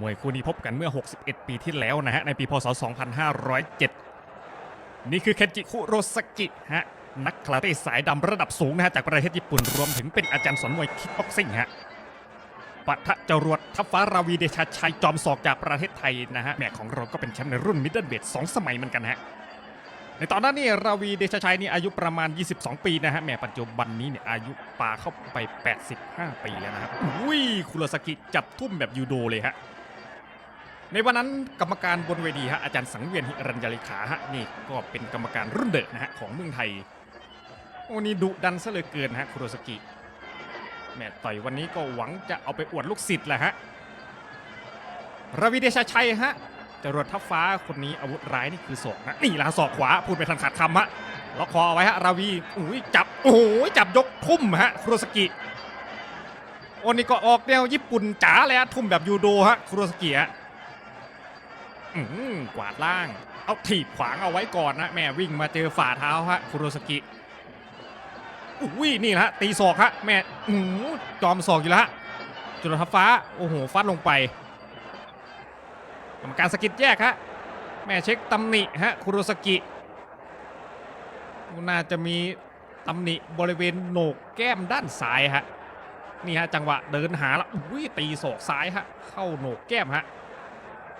มวยคู่นี้พบกันเมื่อ 61 ปีที่แล้วนะฮะ ในปีพศ 2507 นี่คือเคนจิคุโรสกิฮะ นักคาราเต้สายดำระดับสูงนะฮะ จากประเทศญี่ปุ่นรวมถึงเป็นอาจารย์สอนมวยคิกบ็อกซิ่งฮะปะทะจรวดทัพฟ้าราวีเดชาชัยจอมศอกจากประเทศไทยนะฮะแม่ของเราก็เป็นแชมป์ในรุ่นมิดเดิลเวทสองสมัยเหมือนกันฮะ ในตอนนั้นนี่ราวีเดชาชัยนี่อายุประมาณ 22 ปีนะฮะแหม่ปัจจุบันนี้เนี่ยอายุปาเข้าไป 85 ปีแล้วนะครับอุ้ยคุโรสกิจับทุ่มแบบยูโดเลยฮะในวันนั้นกรรมการบนเวทีฮะอาจารย์สังเวียนหิรัญญาลิขาฮะนี่ก็เป็นกรรมการรุ่นเดอะนะฮะของเมืองไทยโอ้นี่ดุดันซะเลือเกินฮะคุโรสกิแม่ต่อยวันนี้ก็หวังจะเอาไปอวดลูกศิษย์แหละฮะราวีเดชาชัยฮะ จรวดทัพฟ้าคนนี้อาวุธร้ายนี่คือศอกนะนี่ละศอกขวาพูดไปทันขาดคำฮะล็อกคอเอาไว้ฮะราวีอุ้ยจับโอ้โหจับยกทุ่มฮะคุโรสกิโอนี่ก็ออกแนวญี่ปุ่นจ๋าเลยฮะทุ่มแบบยูโดฮะคุโรสกิฮะอืมกวาดล่าง เอาถีบขวางเอาไว้ก่อนนะแม่วิ่งมาเจอฝ่าเท้าฮะคุโรสกิอุ้ยนี่ละฮะตีศอกฮะแม่อืมจอมศอกอยู่แล้วฮะจุลทัพฟ้าโอ้โหฟาดลงไป กรรมการสกิดแยกฮะแม่เช็คตำหนิฮะคุโรสกิน่าจะมีตำหนิบริเวณโหนกแก้มด้านซ้ายฮะนี่ฮะจังหวะเดินหาแล้วอุ้ยตีศอกซ้ายฮะเข้าโหนกแก้มฮะ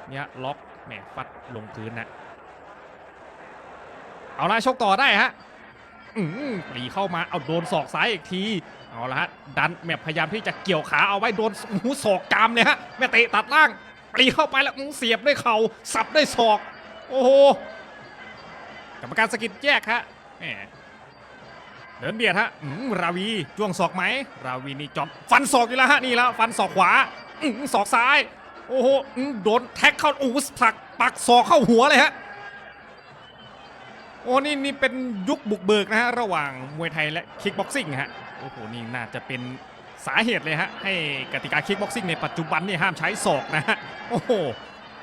เนี่ยล็อกแหมฟัดลงพื้นนะเอาละชกต่อได้ฮะอืมปรีเข้ามาเอาโดนศอกซ้ายอีกทีเอาละฮะดันแมพพยายามที่จะเกี่ยวขาเอาไว้โดนหูศอกจามเลยฮะแม่เตะตัดล่าง ปรีเข้าไปแล้วเสียบด้วยเข่าสับด้วยศอก โอ้โหกรรมการสกิดแยกฮะเดินเบียดฮะอืมราวีจ้วงศอกไหม ราวีนี่จอมฟันศอกอยู่แล้วฮะนี่แล้วฟันศอกขวาอืมศอกซ้าย โอ้โหอืมโดนแท็กเข้าอ้โหผลักปักศอกเข้าหัวเลยฮะโอ้นี่นี่เป็นยุคบุกเบิกนะฮะระหว่างมวยไทยและคิกบ็อกซิ่งฮะโอ้โหนี่น่าจะเป็น สาเหตุเลยฮะ ให้กติกาคิกบ็อกซิ่งในปัจจุบันนี่ห้ามใช้ศอกนะฮะ โอ้โห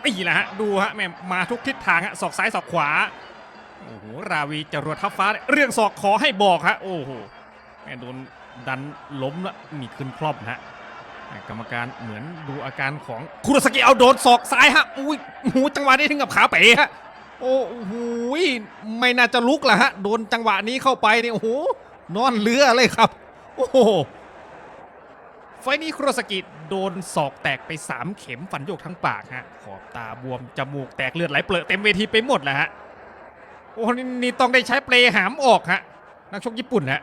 นี่แหละฮะ ดูฮะแม่มาทุกทิศทางฮะศอกซ้ายศอกขวา โอ้โห ราวีจรวดทัพฟ้า เรื่องศอกขอให้บอกฮะ โอ้โห แม่โดนดันล้มแล้วมีขึ้นคล่อมฮะกรรมการเหมือนดูอาการของคุรสกิเอาโดนศอกซ้ายฮะ อุ้ยหูจังหวะนี้ถึงกับขาเป๋ฮะ โอ้โหยไม่น่าจะลุกละฮะ โดนจังหวะนี้เข้าไปเนี่ยโอ้โห นอนเรือเลยครับ โอ้โห ฟนี้คุโรสกิโดนศอกแตกไป 3 เข็มฟันโยกทั้งปากฮะขอบตาบวม จมูกแตกเลือดไหลเปลือะเต็มเวทีไปหมดแหละฮะโอ้นี่นี่ต้องได้ใช้เปลหามออกฮะนักชกญี่ปุ่นฮะ